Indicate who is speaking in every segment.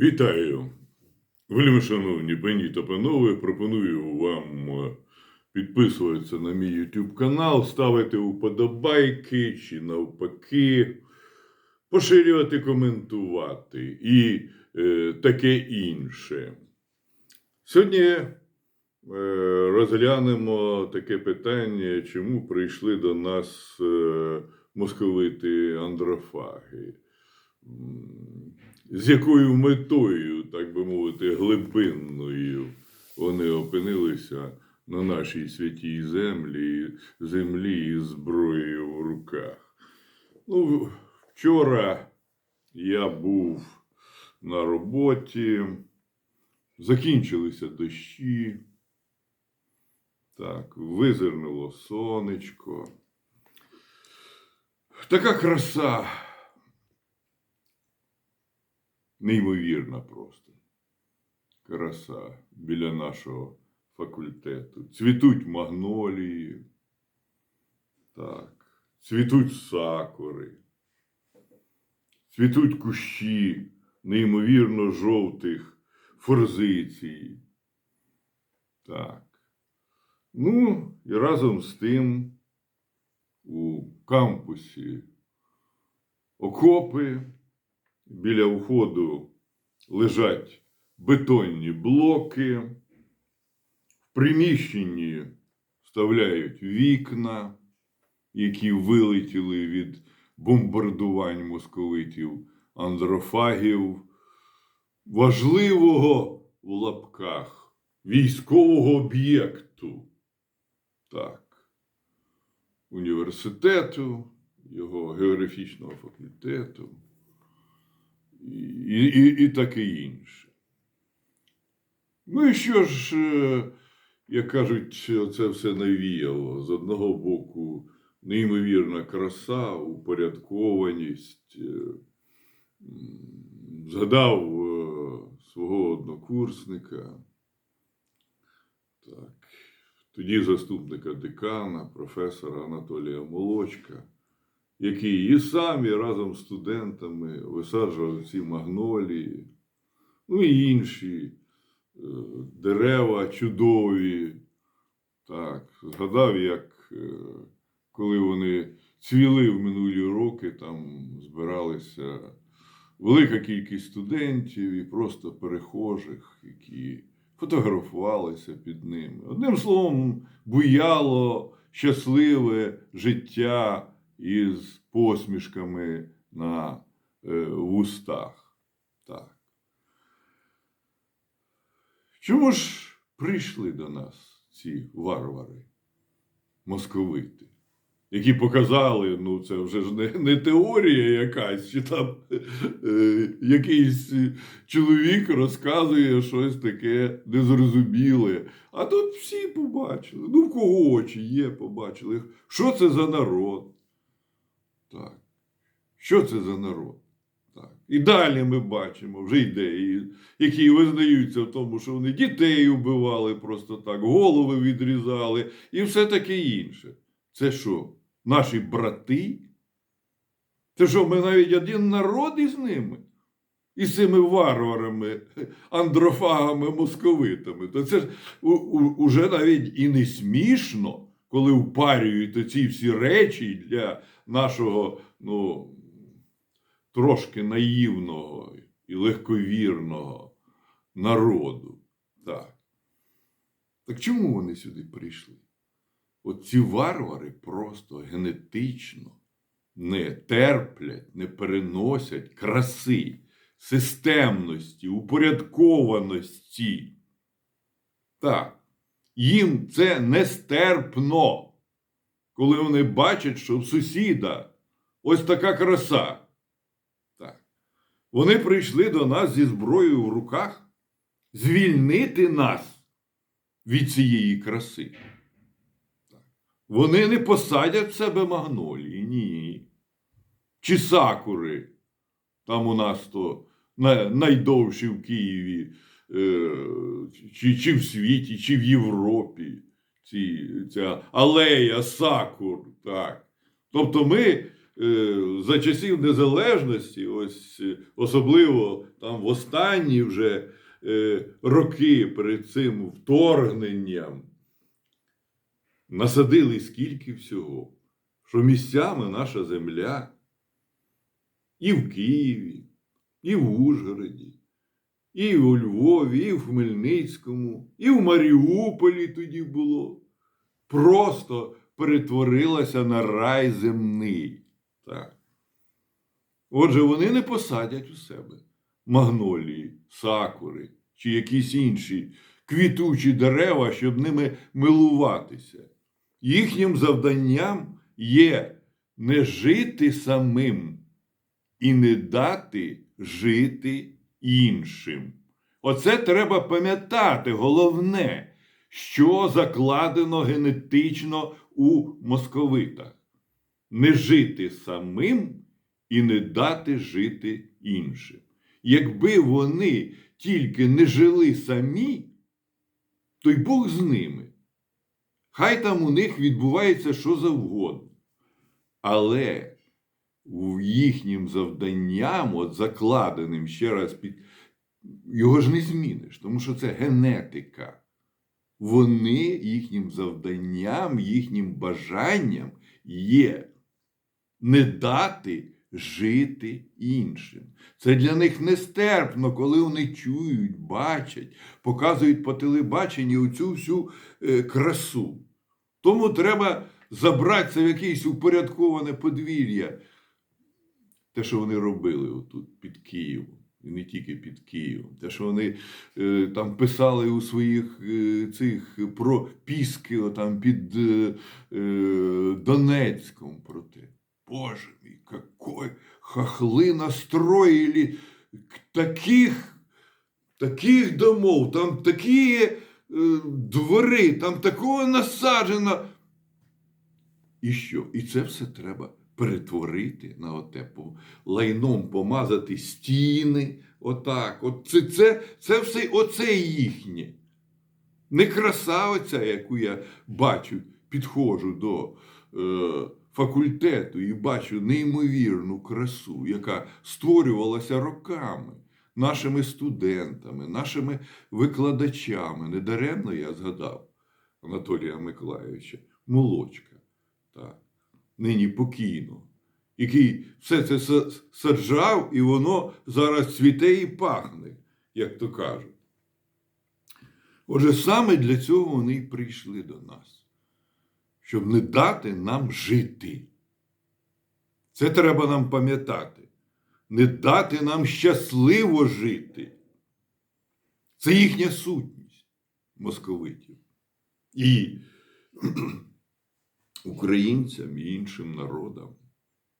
Speaker 1: Вітаю! Вельми шановні пані та панове, пропоную вам е, підписуватися на мій YouTube канал, ставити вподобайки чи навпаки, поширювати, коментувати і е, таке інше. Сьогодні е, розглянемо таке питання, чому прийшли до нас е, московити андрофаги. З якою метою, так би мовити, глибинною вони опинилися на нашій святій землі, землі із зброєю в руках. Ну, вчора я був на роботі, закінчилися дощі. Так, визирнуло сонечко. Така краса неймовірна просто. Краса біля нашого факультету. Цвітуть магнолії. Так. Цвітуть сакури. Цвітуть кущі неймовірно жовтих форзицій. Так. Ну, і разом з тим у кампусі окопи. Біля входу лежать бетонні блоки. В приміщенні вставляють вікна, які вилетіли від бомбардувань московитів, андрофагів, важливого в лапках військового об'єкту. Так, університету, його географічного факультету і, і, і таке інше. Ну і що ж, е, як кажуть, це все навіяло. З одного боку, неймовірна краса, упорядкованість. е, Згадав е, свого однокурсника, так, тоді заступника декана, професора Анатолія Молочка який і сам, і разом з студентами висаджував ці магнолії, ну і інші е, дерева чудові. Так, згадав, як е, коли вони цвіли в минулі роки, там збиралися велика кількість студентів і просто перехожих, які фотографувалися під ними. Одним словом, буяло щасливе життя із посмішками на е, вустах. Так. Чому ж прийшли до нас ці варвари, московити, які показали, ну це вже ж не, не теорія якась, чи там е, якийсь чоловік розказує щось таке незрозуміле. А тут всі побачили. Ну, в кого очі є, побачили. Що це за народ? Так. Що це за народ? Так. І далі ми бачимо вже ідеї, які визнаються в тому, що вони дітей вбивали просто так, голови відрізали і все таке інше. Це що? Наші брати? Це що, ми навіть один народ із ними? Із цими варварами, андрофагами, московитами. То це ж уже навіть і не смішно, коли впарюють оці всі речі для нашого ну, трошки наївного і легковірного народу. Так. Так чому вони сюди прийшли? От ці варвари просто генетично не терплять, не переносять краси, системності, упорядкованості. Так, їм це нестерпно коли вони бачать, що в сусіда ось така краса. Так. Вони прийшли до нас зі зброєю в руках звільнити нас від цієї краси. Так. Вони не посадять в себе магнолії, ні. Чи сакури. Там у нас то найдовші в Києві, чи, чи в світі, чи в Європі ці, ця алея сакур. Так. Тобто ми е, за часів незалежності, ось е, особливо там в останні вже е, роки перед цим вторгненням, насадили скільки всього, що місцями наша земля і в Києві, і в Ужгороді, і у Львові, і в Хмельницькому, і в Маріуполі тоді було. Просто перетворилася на рай земний. Так. Отже, вони не посадять у себе магнолії, сакури чи якісь інші квітучі дерева, щоб ними милуватися. Їхнім завданням є не жити самим і не дати жити іншим. Оце треба пам'ятати головне, що закладено генетично у московитах. Не жити самим і не дати жити іншим. Якби вони тільки не жили самі, то й Бог з ними. Хай там у них відбувається що завгодно. Але їхнім завданням, от закладеним ще раз під його ж не зміниш, тому що це генетика. Вони їхнім завданням, їхнім бажанням є не дати жити іншим. Це для них нестерпно, коли вони чують, бачать, показують по телебаченні оцю всю е, красу. Тому треба забратися в якесь упорядковане подвір'я. Те, що вони робили отут під Києвом, і не тільки під Києвом, те, що вони е, там писали у своїх е, цих про піски отам під е, е, Донецьком про те. Боже мій, какой хохли настроїли таких, таких домов, там такі е, двори, там такого насаджено. І що? І це все треба перетворити на отепу, лайном помазати стіни. Отак. От це, це, це все оце їхнє. Не краса яку я бачу, підходжу до е, факультету і бачу неймовірну красу, яка створювалася роками нашими студентами, нашими викладачами. Недаремно я згадав Анатолія Миколайовича Молочка, так, нині покійно, який все це саджав, і воно зараз цвіте і пахне, як то кажуть. Отже, саме для цього вони й прийшли до нас, щоб не дати нам жити. Це треба нам пам'ятати. Не дати нам щасливо жити. Це їхня сутність московитів. І українцям і іншим народам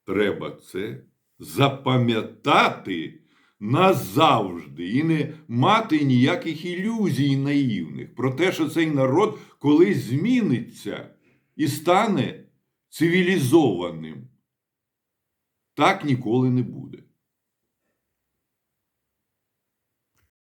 Speaker 1: треба це запам'ятати назавжди і не мати ніяких ілюзій наївних про те, що цей народ колись зміниться і стане цивілізованим. Так ніколи не буде.